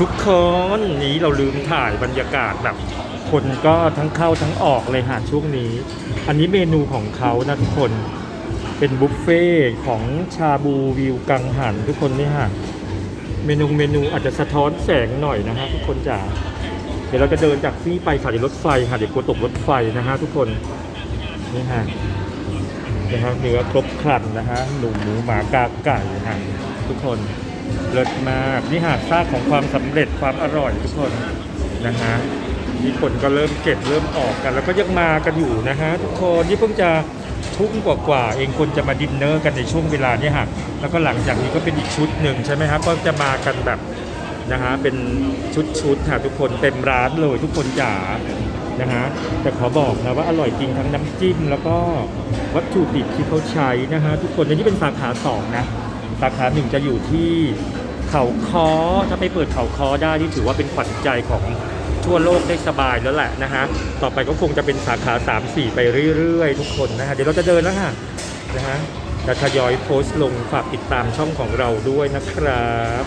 ทุกคนนี้เราลืมถ่ายบรรยากาศแบบคนก็ทั้งเข้าทั้งออกเลยฮะช่วงนี้ อันนี้เมนูของเขานะทุกคนเป็นบุฟเฟ่ของชาบูวิวกังหันทุกคนนี่ฮะเมนูเมนูอาจจะสะท้อนแสงหน่อยนะฮะทุกคนจ๋าเดี๋ยวเราจะเดินจากที่ไปสถานีรถไฟค่ะเดี๋ยวกลัวตกรถไฟนะฮะทุกคนนี่ฮะนะฮะเนื้อครบครันนะฮะหนูหมูหมากาไก่ฮะทุกคน เลิศมากนี่ฮะซากของความสำเร็จความอร่อยทุกคนนะฮะนี่คนก็เริ่มเก็บเริ่มออกกัน แล้วก็ยังมากันอยู่นะฮะทุกคนนี่เพิ่งจะทุ่มกว่าๆเองคนจะมาดินเนอร์กันในช่วงเวลานี้ฮะแล้วก็หลังจากนี้ก็เป็นอีกชุดหนึ่งใช่ไหมครับก็จะมากันแบบนะฮะเป็นชุดๆค่ะทุกคนเต็มร้านเลยทุกคนจ๋านะฮะแต่ขอบอกนะว่าอร่อยจริงทั้งน้ำจิ้ม แล้วก็วัตถุดิบที่เขาใช้นะฮะทุกคนอันนี้เป็นสาขาสองนะาขาหนึ่งจะอยู่ที่เขาคอถ้าไปเปิดเขาคอได้ที่ถือว่าเป็นขวัญใจของทั่วโลกได้สบายแล้วแหละนะฮะ ต่อไปก็คงจะเป็นสาขา 3 4 ไปเรื่อยๆ ทุกคนนะฮะ เดี๋ยวเราจะเดินแล้วค่ะนะฮะจะทยอยโพสต์ลงฝากติดตามช่องของเราด้วยนะครับ